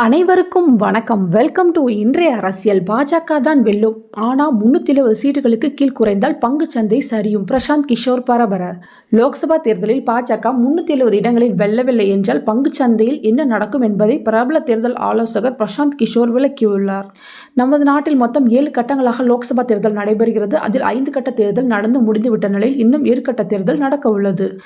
அனைவருக்கும் வணக்கம். Welcome to இன்றைய அரசியல். பாஜக தான் வெல்லும். ஆனால் முன்னூற்றி எழுபது சீட்டுகளுக்கு கீழ் குறைந்தால் பங்குச்சந்தை சரியும். பிரசாந்த் கிஷோர் பரபர. லோக்சபா தேர்தலில் பாஜக முன்னூற்றி எழுபது இடங்களில் வெல்லவில்லை என்றால் பங்குச்சந்தையில் என்ன நடக்கும் என்பதை பிரபல தேர்தல் ஆலோசகர் பிரசாந்த் கிஷோர் விளக்கியுள்ளார். நமது நாட்டில் மொத்தம் ஏழு கட்டங்களாக லோக்சபா தேர்தல் நடைபெறுகிறது. அதில் ஐந்து கட்ட தேர்தல் நடந்து முடிந்துவிட்ட நிலையில் இன்னும் ஏழு கட்ட தேர்தல் நடக்க உள்ளது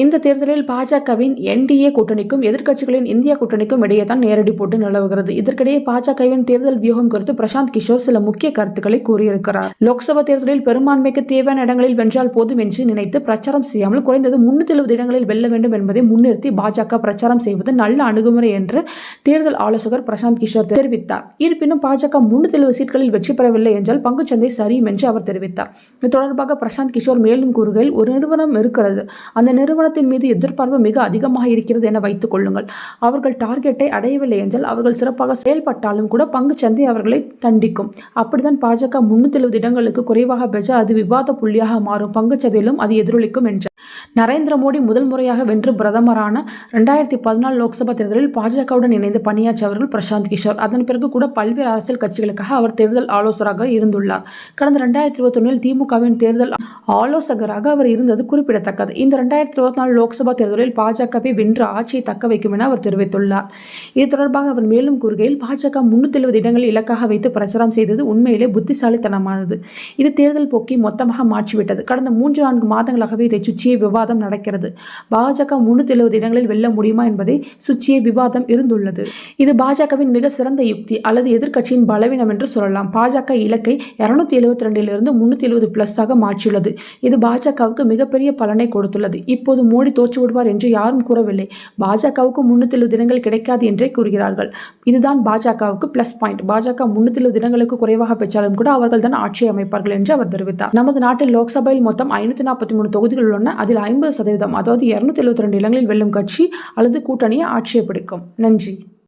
இந்த தேர்தலில் பாஜகவின் என்டிஏ கூட்டணிக்கும் எதிர்க்கட்சிகளின் இந்தியா கூட்டணிக்கும் இடையே தான் நேரடி போட்டு நிலவுகிறது. இதற்கிடையே பாஜகவின் தேர்தல் வியூகம் குறித்து பிரசாந்த் கிஷோர் சில முக்கிய கருத்துக்களை கூறியிருக்கிறார். லோக்சபா தேர்தலில் பெரும்பான்மைக்கு தேவையான இடங்களில் வென்றால் போதும் என்று நினைத்து பிரச்சாரம் செய்யாமல் குறைந்தது முன்னூத்தி எழுபது இடங்களில் வெல்ல வேண்டும் என்பதை முன்னிறுத்தி பாஜக பிரச்சாரம் செய்வது நல்ல அணுகுமுறை என்று தேர்தல் ஆலோசகர் பிரசாந்த் கிஷோர் தெரிவித்தார். இருப்பினும் பாஜக முன்னூத்தி எழுபது சீட்களில் வெற்றி பெறவில்லை என்றால் பங்குச்சந்தை சரியும் என்று அவர் தெரிவித்தார். இது தொடர்பாக பிரசாந்த் கிஷோர் மேலும் கூறுகையில் ஒரு நிறுவனம் இருக்கிறது. அந்த நிறுவனம் நிறுவனத்தின் மீது எதிர்பார்ப்பு மிக அதிகமாக இருக்கிறது என வைத்துக் கொள்ளுங்கள். அவர்கள் டார்கெட்டை அடையவில்லை என்றால் அவர்கள் சிறப்பாக செயல்பட்டாலும் கூட பங்கு சந்தை அவர்களை தண்டிக்கும். அப்படித்தான் பாஜக முன்னூத்தி எழுபது இடங்களுக்கு குறைவாக பெற்றால் அது விவாத புள்ளியாக மாறும். பங்குச்சந்தையிலும் அது எதிரொலிக்கும் என்றார் நரேந்திர மோடி முதல் முறையாக வென்று பிரதமரான ரெண்டாயிரத்தி பதினாலு லோக்சபா தேர்தலில் பாஜகவுடன் இணைந்து பணியாற்றியவர்கள் பிரசாந்த் கிஷோர். அதன் பிறகு கூட பல்வேறு அரசியல் கட்சிகளுக்காக அவர் தேர்தல் ஆலோசகராக இருந்துள்ளார். கடந்த ரெண்டாயிரத்தி இருபத்தொன்னில் திமுகவின் தேர்தல் ஆலோசகராக அவர் இருந்தது குறிப்பிடத்தக்கது. இந்த ரெண்டாயிரத்தி இருபத்தி நாலு லோக்சபா தேர்தலில் பாஜகவை வென்று ஆட்சியை தக்க வைக்கும் என அவர் தெரிவித்துள்ளார். இது தொடர்பாக அவர் மேலும் கூறுகையில் பாஜக முன்னூத்தி எழுபது இடங்களை இலக்காக வைத்து பிரச்சாரம் செய்தது உண்மையிலே புத்திசாலித்தனமானது. இது தேர்தல் போக்கி மொத்தமாக மாற்றிவிட்டது. கடந்த மூன்று நான்கு மாதங்களாகவே இதை சுற்றிய விவாதம் நடக்கிறது. பாஜக முன்னூத்தி எழுபது இடங்களில் வெல்ல முடியுமா என்பதை சுற்றிய விவாதம் இருந்துள்ளது. இது பாஜகவின் மிக சிறந்த யுக்தி அல்லது எதிர்க்கட்சியின் பலவீனம் என்று சொல்லலாம். பாஜக இலக்கை இருநூத்தி எழுபத்தி ரெண்டிலிருந்து முன்னூத்தி எழுபது பிளஸாக மாற்றியுள்ளது. இது பாஜகவுக்கு மிகப்பெரிய பலனை கொடுத்துள்ளது. இப்போது மோடி தோற்று விடுவார் என்று யாரும் கூறவில்லை. பாஜகவுக்கு முன்னூற்றி எழுபது இடங்கள் கிடைக்காது என்றே கூறுகிறார்கள். இதுதான் பாஜகவுக்கு பிளஸ் பாயிண்ட் பாஜக முன்னூற்றி எழுபது இடங்களுக்கு குறைவாக பெற்றாலும் கூட அவர்கள் தான் ஆட்சியை அமைப்பார்கள் என்று அவர் தெரிவித்தார். நமது நாட்டில் லோக்சபையில் மொத்தம் ஐநூற்றி நாற்பத்தி மூணு தொகுதிகள் உள்ளன. அதில் ஐம்பது சதவீதம் அதாவது இருநூத்தி எழுபத்தி ரெண்டு இடங்களில் வெல்லும் கட்சி அல்லது கூட்டணியை ஆட்சியை பிடிக்கும். நன்றி.